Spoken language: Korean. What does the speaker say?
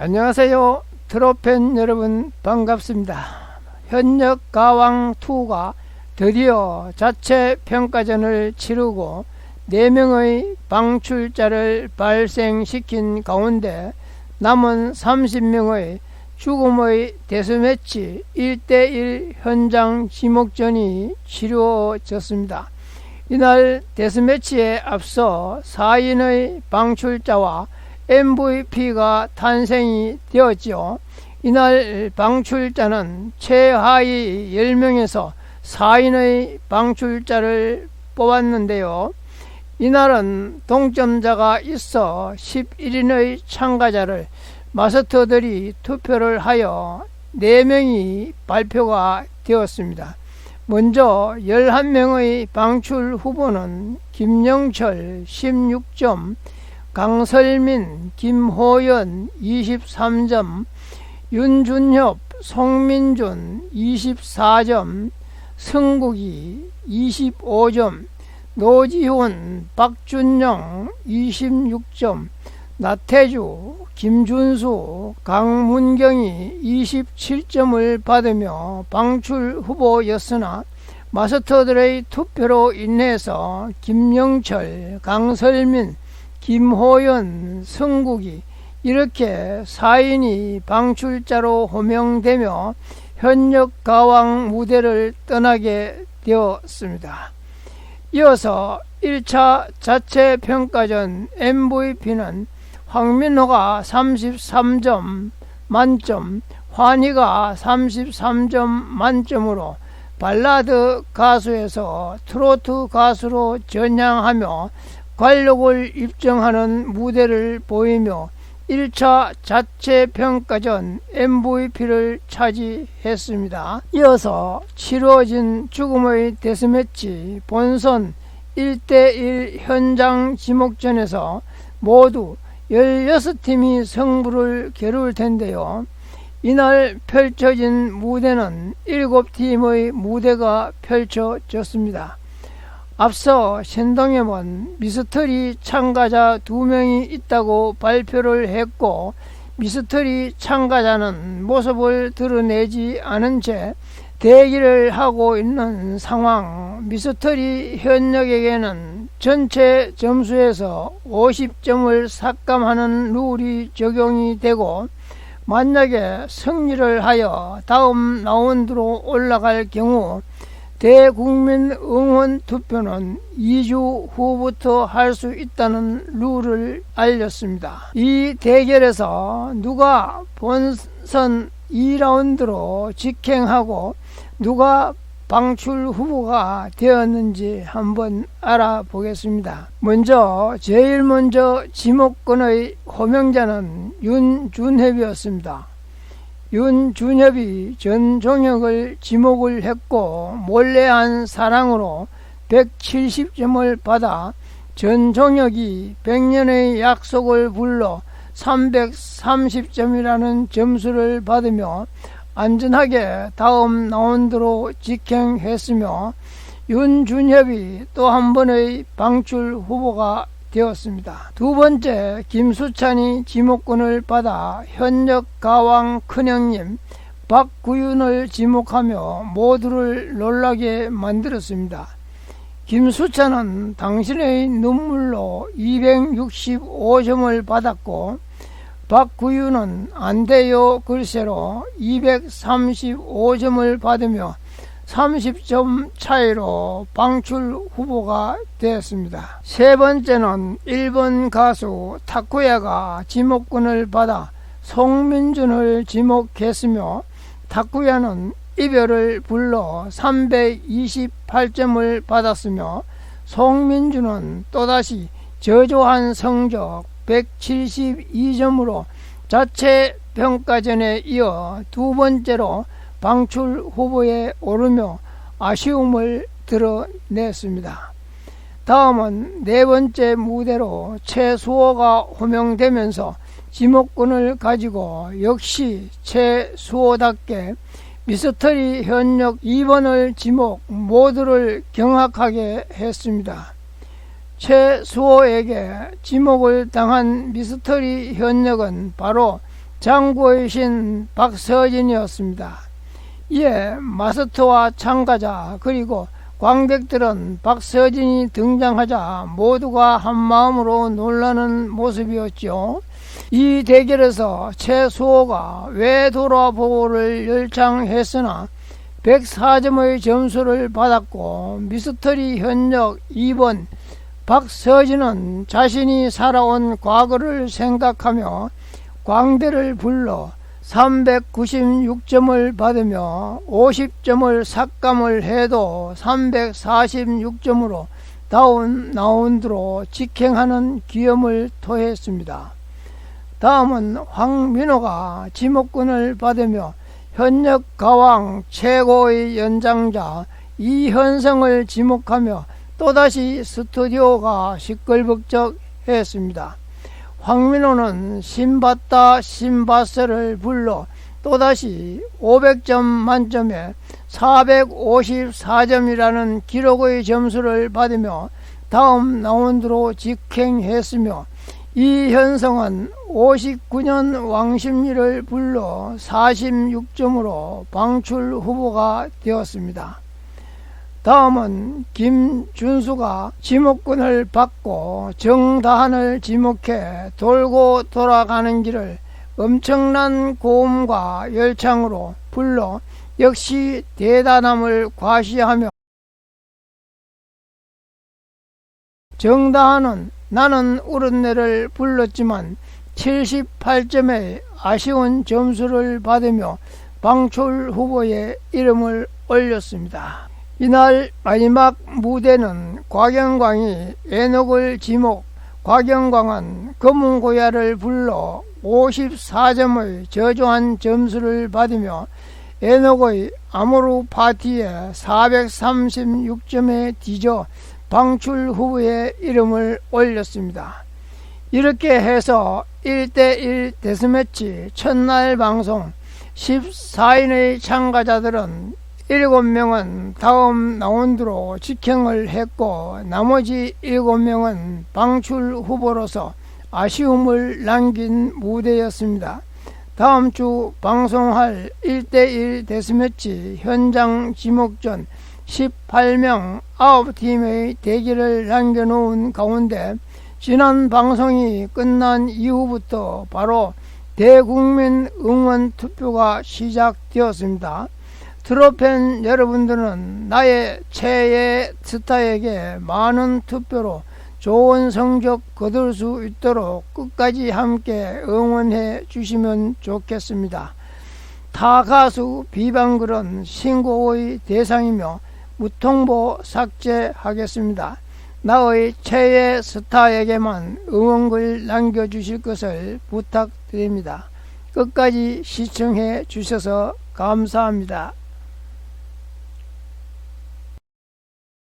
안녕하세요. 트로팬 여러분 반갑습니다. 현역 가왕 2가 드디어 자체 평가전을 치르고 4명의 방출자를 발생시킨 가운데 남은 30명의 죽음의 데스매치 1대1 현장 지목전이 치루어졌습니다. 이날 데스매치에 앞서 4인의 방출자와 MVP가 탄생이 되었지요. 이날 방출자는 최하위 10명에서 4인의 방출자를 뽑았는데요. 이날은 동점자가 있어 11인의 참가자를 마스터들이 투표를 하여 4명이 발표가 되었습니다. 먼저 11명의 방출 후보는 김영철 16점, 강설민, 김호연 23점, 윤준협, 송민준 24점, 승국이 25점, 노지훈, 박준영 26점, 나태주, 김준수, 강문경이 27점을 받으며 방출 후보였으나 마스터들의 투표로 인해서 김영철, 강설민, 김호연, 성국이 이렇게 4인이 방출자로 호명되며 현역 가왕 무대를 떠나게 되었습니다. 이어서 1차 자체 평가전 MVP는 황민호가 33점 만점, 환희가 33점 만점으로 발라드 가수에서 트로트 가수로 전향하며 관록을 입증하는 무대를 보이며 1차 자체 평가전 MVP를 차지했습니다. 이어서 치루어진 죽음의 데스매치 본선 1대1 현장 지목전에서 모두 16팀이 승부를 겨룰 텐데요. 이날 펼쳐진 무대는 7팀의 무대가 펼쳐졌습니다. 앞서 신동엽은 미스터리 참가자 2명이 있다고 발표를 했고 미스터리 참가자는 모습을 드러내지 않은 채 대기를 하고 있는 상황. 미스터리 현역에게는 전체 점수에서 50점을 삭감하는 룰이 적용이 되고 만약에 승리를 하여 다음 라운드로 올라갈 경우 대국민 응원 투표는 2주 후부터 할 수 있다는 룰을 알렸습니다. 이 대결에서 누가 본선 2라운드로 직행하고 누가 방출 후보가 되었는지 한번 알아보겠습니다. 먼저 제일 먼저 지목권의 호명자는 윤준협이었습니다. 윤준협이 전종혁을 지목을 했고 몰래한 사랑으로 170점을 받아 전종혁이 100년의 약속을 불러 330점이라는 점수를 받으며 안전하게 다음 라운드로 직행했으며 윤준협이 또 한 번의 방출 후보가 되었습니다. 두 번째 김수찬이 지목권을 받아 현역 가왕 큰형님 박구윤을 지목하며 모두를 놀라게 만들었습니다. 김수찬은 당신의 눈물로 265점을 받았고 박구윤은 안돼요 글쎄로 235점을 받으며 30점 차이로 방출 후보가 되었습니다. 세 번째는 일본 가수 타쿠야가 지목권을 받아 송민준을 지목했으며 타쿠야는 이별을 불러 328점을 받았으며 송민준은 또다시 저조한 성적 172점으로 자체 평가전에 이어 두 번째로 방출 후보에 오르며 아쉬움을 드러냈습니다. 다음은 네 번째 무대로 최수호가 호명되면서 지목권을 가지고 역시 최수호답게 미스터리 현역 2번을 지목 모두를 경악하게 했습니다. 최수호에게 지목을 당한 미스터리 현역은 바로 장구의 신 박서진이었습니다. 이에 마스터와 참가자 그리고 광백들은 박서진이 등장하자 모두가 한마음으로 놀라는 모습이었죠. 이 대결에서 최수호가 외돌아보고를 열창했으나 104점의 점수를 받았고 미스터리 현역 2번 박서진은 자신이 살아온 과거를 생각하며 광대를 불러 396점을 받으며 50점을 삭감을 해도 346점으로 다운 라운드로 직행하는 기염을 토했습니다. 다음은 황민호가 지목권을 받으며 현역 가왕 최고의 연장자 이현성을 지목하며 또다시 스튜디오가 시끌벅적했습니다. 황민호는 신받다 신받서를 불러 또다시 500점 만점에 454점이라는 기록의 점수를 받으며 다음 라운드로 직행했으며 이 현성은 59년 왕십리를 불러 46점으로 방출 후보가 되었습니다. 다음은 김준수가 지목권을 받고 정다한을 지목해 돌고 돌아가는 길을 엄청난 고음과 열창으로 불러 역시 대단함을 과시하며 정다한은 나는 우른내를 불렀지만 78점의 아쉬운 점수를 받으며 방출 후보에 이름을 올렸습니다. 이날 마지막 무대는 곽영광이 애녹을 지목, 곽영광은 검은고야를 불러 54점의 저조한 점수를 받으며 애녹의 아모르 파티에 436점에 뒤져 방출 후보에 이름을 올렸습니다. 이렇게 해서 1대1 데스매치 첫날 방송 14인의 참가자들은 7명은 다음 라운드로 직행을 했고 나머지 7명은 방출 후보로서 아쉬움을 남긴 무대였습니다. 다음 주 방송할 1대1 데스매치 현장 지목전 18명 9팀의 대기를 남겨놓은 가운데 지난 방송이 끝난 이후부터 바로 대국민 응원 투표가 시작되었습니다. 트로팬 여러분들은 나의 최애 스타에게 많은 투표로 좋은 성적 거둘 수 있도록 끝까지 함께 응원해 주시면 좋겠습니다. 타 가수 비방글은 신고의 대상이며 무통보 삭제하겠습니다. 나의 최애 스타에게만 응원글 남겨주실 것을 부탁드립니다. 끝까지 시청해 주셔서 감사합니다.